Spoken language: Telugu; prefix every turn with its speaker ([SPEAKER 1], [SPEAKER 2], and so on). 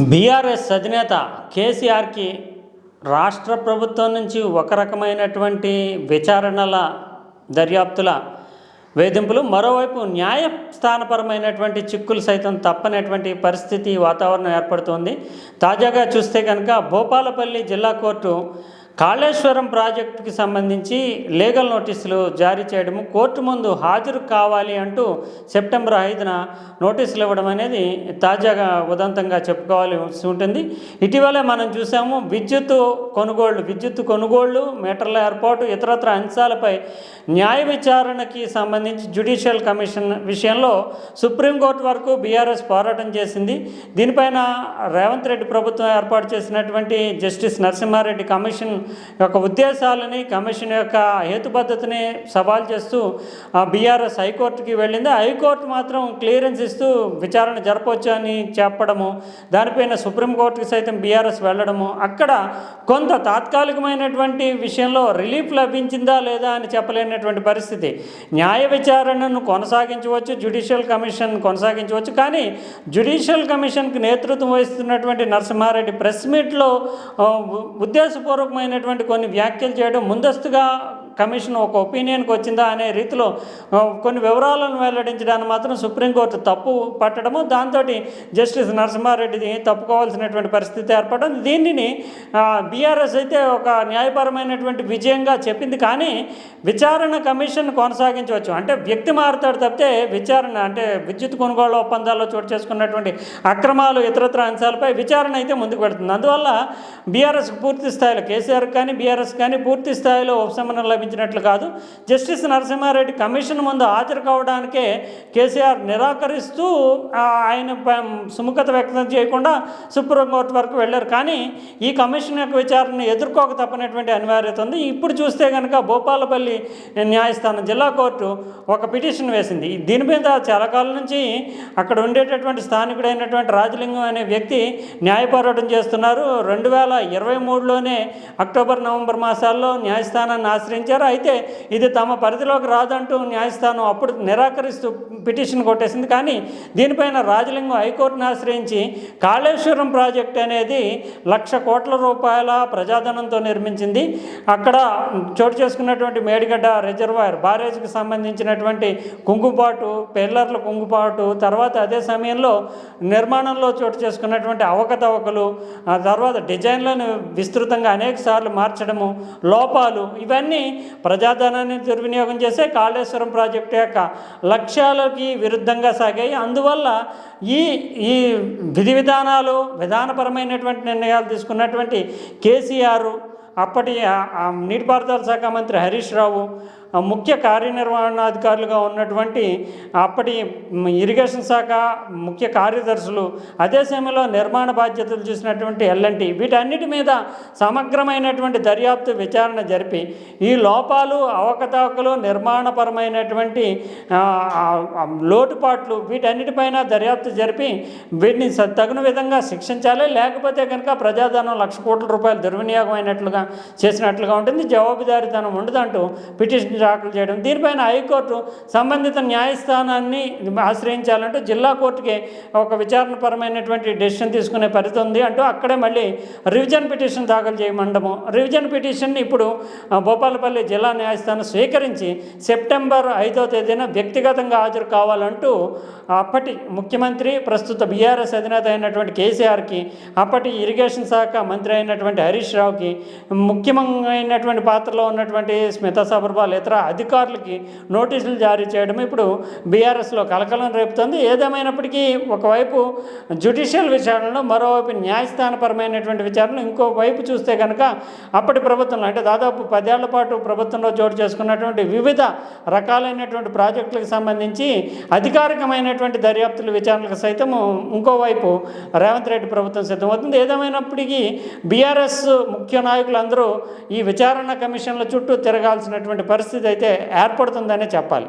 [SPEAKER 1] బీఆర్ఎస్ అధినేత కేసీఆర్కి రాష్ట్ర ప్రభుత్వం నుంచి ఒక రకమైనటువంటి విచారణల దర్యాప్తుల వేధింపులు మరోవైపు న్యాయస్థానపరమైనటువంటి చిక్కులు సైతం తప్పనటువంటి పరిస్థితి వాతావరణం ఏర్పడుతోంది. తాజాగా చూస్తే కనుక భూపాలపల్లి జిల్లా కోర్టు కాళేశ్వరం ప్రాజెక్టుకి సంబంధించి లీగల్ నోటీసులు జారీ చేయడము కోర్టు ముందు హాజరు కావాలి అంటూ సెప్టెంబర్ ఐదున నోటీసులు ఇవ్వడం అనేది తాజాగా ఉదంతంగా చెప్పుకోవాల్సి ఉంటుంది. ఇటీవలే మనం చూసాము విద్యుత్ కొనుగోళ్ళు విద్యుత్ కొనుగోళ్ళు మీటర్ల ఏర్పాటు ఇతరత్ర అంశాలపై న్యాయ విచారణకి సంబంధించి జ్యుడిషియల్ కమిషన్ విషయంలో సుప్రీంకోర్టు వరకు బీఆర్ఎస్ పోరాటం చేసింది. దీనిపైన రేవంత్ రెడ్డి ప్రభుత్వం ఏర్పాటు చేసినటువంటి జస్టిస్ నరసింహారెడ్డి కమిషన్ యొక్క ఉద్దేశాలని కమిషన్ యొక్క హేతుబద్ధతని సవాల్ చేస్తూ బీఆర్ఎస్ హైకోర్టుకి వెళ్ళింది. హైకోర్టు మాత్రం క్లియరెన్స్ ఇస్తూ విచారణ జరపవచ్చు అని చెప్పడము దానిపైన సుప్రీంకోర్టుకి సైతం బీఆర్ఎస్ వెళ్ళడము అక్కడ కొంత తాత్కాలికమైనటువంటి విషయంలో రిలీఫ్ లభించిందా లేదా అని చెప్పలేనటువంటి పరిస్థితి. న్యాయ విచారణను కొనసాగించవచ్చు జ్యుడిషియల్ కమిషన్ కొనసాగించవచ్చు కానీ జ్యుడిషియల్ కమిషన్కి నేతృత్వం వహిస్తున్నటువంటి నరసింహారెడ్డి ప్రెస్ మీట్లో ఉద్దేశపూర్వకమైన సంబంధించినటువంటి కొన్ని వ్యాఖ్యలు చేయడం ముందస్తుగా కమిషన్ ఒక ఒపీనియన్కి వచ్చిందా అనే రీతిలో కొన్ని వివరాలను వెల్లడించడానికి మాత్రం సుప్రీంకోర్టు తప్పు పట్టడము దాంతో జస్టిస్ నరసింహారెడ్డిని తప్పుకోవాల్సినటువంటి పరిస్థితి ఏర్పడడం దీనిని బీఆర్ఎస్ అయితే ఒక న్యాయపరమైనటువంటి విజయంగా చెప్పింది. కానీ విచారణ కమిషన్ కొనసాగించవచ్చు. అంటే వ్యక్తి మారుతాడు తప్పితే విచారణ అంటే విద్యుత్ కొనుగోలు ఒప్పందాల్లో చోటు చేసుకున్నటువంటి అక్రమాలు ఇతరత్ర అంశాలపై విచారణ అయితే ముందుకు పెడుతుంది అందువల్ల బీఆర్ఎస్ పూర్తి స్థాయిలో కేసీఆర్ కానీ బీఆర్ఎస్ కానీ పూర్తి స్థాయిలో ఉపశమనం లభించినట్లు కాదు. జస్టిస్ నరసింహారెడ్డి కమిషన్ ముందు హాజరు కావడానికే కేసీఆర్ నిరాకరిస్తూ ఆయన సుముఖత వ్యక్తం చేయకుండా సుప్రీంకోర్టు వరకు వెళ్ళారు. కానీ ఈ కమిషన్ యొక్క విచారణను ఎదుర్కోక తప్పనటువంటి అనివార్యత ఉంది. ఇప్పుడు చూస్తే కనుక భూపాలపల్లి న్యాయస్థానం జిల్లా కోర్టు ఒక పిటిషన్ వేసింది. దీని మీద చాలా కాలం నుంచి అక్కడ ఉండేటటువంటి స్థానికుడైనటువంటి రాజలింగం అనే వ్యక్తి న్యాయ పోరాటం చేస్తున్నారు. రెండు వేల ఇరవై మూడులోనే అక్టోబర్ నవంబర్ మాసాల్లో న్యాయస్థానాన్ని ఆశ్రయించారు. అయితే ఇది తమ పరిధిలోకి రాదంటూ న్యాయస్థానం అప్పుడు నిరాకరిస్తూ పిటిషన్ కొట్టేసింది. కానీ దీనిపైన రాజలింగం హైకోర్టును ఆశ్రయించి కాళేశ్వరం ప్రాజెక్ట్ అనేది లక్ష కోట్ల రూపాయల ప్రజాధనంతో నిర్మించింది. అక్కడ చోటు చేసుకున్నటువంటి మేడిగడ్డ రిజర్వాయర్ బారేజ్కి సంబంధించినటువంటి కుంగుబాటు పిల్లర్ల కుంగుబాటు తర్వాత అదే సమయంలో నిర్మాణంలో చోటు చేసుకున్నటువంటి అవకతవకలు ఆ తర్వాత డిజైన్లను విస్తృతంగా అనేక సార్లు మార్చడము లోపాలు ఇవన్నీ ప్రజాధనాన్ని దుర్వినియోగం చేసే కాళేశ్వరం ప్రాజెక్టు యొక్క లక్ష్యాలకి విరుద్ధంగా సాగాయి. అందువల్ల ఈ ఈ విధి విధానాలు విధానపరమైనటువంటి నిర్ణయాలు తీసుకున్నటువంటి కేసీఆర్ అప్పటి ఆ- నీటిపారుదల శాఖ మంత్రి హరీష్ రావు ముఖ్య కార్యనిర్వహణాధికారులుగా ఉన్నటువంటి అప్పటి ఇరిగేషన్ శాఖ ముఖ్య కార్యదర్శులు అదే సమయంలో నిర్మాణ బాధ్యతలు చూసినటువంటి ఎల్ఎన్టీ వీటన్నిటి మీద సమగ్రమైనటువంటి దర్యాప్తు విచారణ జరిపి ఈ లోపాలు అవకతవకలు నిర్మాణపరమైనటువంటి లోటుపాట్లు వీటన్నిటిపైన దర్యాప్తు జరిపి వీటిని తగిన విధంగా శిక్షించాలి. లేకపోతే కనుక ప్రజాధనం లక్ష కోట్ల రూపాయలు దుర్వినియోగం అయినట్లుగా చేసినట్లుగా ఉంటుంది. జవాబుదారీతనం ఉండదంటూ పిటిషన్ దాఖలు చేయడం. దీనిపైన హైకోర్టు సంబంధిత న్యాయస్థానాన్ని ఆశ్రయించాలంటూ జిల్లా కోర్టుకి ఒక విచారణపరమైనటువంటి డెసిషన్ తీసుకునే పరిధి ఉంది అంటూ అక్కడే మళ్ళీ రివిజన్ పిటిషన్ దాఖలు చేయమండము. రివిజన్ పిటిషన్ ఇప్పుడు భోపాలపల్లి భూపాలపల్లి జిల్లా న్యాయస్థానం స్వీకరించి సెప్టెంబర్ ఐదో తేదీన వ్యక్తిగతంగా హాజరు కావాలంటూ అప్పటి ముఖ్యమంత్రి ప్రస్తుత బీఆర్ఎస్ అధినేత అయినటువంటి కేసీఆర్కి అప్పటి ఇరిగేషన్ శాఖ మంత్రి అయినటువంటి హరీష్ రావుకి ముఖ్యమైనటువంటి పాత్రలో ఉన్నటువంటి స్మితా సబర్వాల్ ఇతర అధికారులకి నోటీసులు జారీ చేయడం ఇప్పుడు బీఆర్ఎస్లో కలకలం రేపుతుంది. ఏదేమైనప్పటికీ ఒకవైపు జ్యుడిషియల్ విచారణలో మరోవైపు న్యాయస్థానపరమైనటువంటి విచారణ ఇంకో వైపు చూస్తే కనుక అప్పటి ప్రభుత్వంలో అంటే దాదాపు పదేళ్ళ పాటు ప్రభుత్వంలో చోటు చేసుకున్నటువంటి వివిధ రకాలైనటువంటి ప్రాజెక్టులకు సంబంధించి అధికారికమైనటువంటి దర్యాప్తుల విచారణలకు సైతం ఇంకోవైపు రేవంత్ రెడ్డి ప్రభుత్వం సిద్ధమవుతుంది. ఏదేమైనప్పటికీ బీఆర్ఎస్ ముఖ్య నాయకులందరూ ఈ విచారణ కమిషన్ల చుట్టూ తిరగాల్సినటువంటి పరిస్థితి పరిస్థితి అయితే ఏర్పడుతుందనే చెప్పాలి.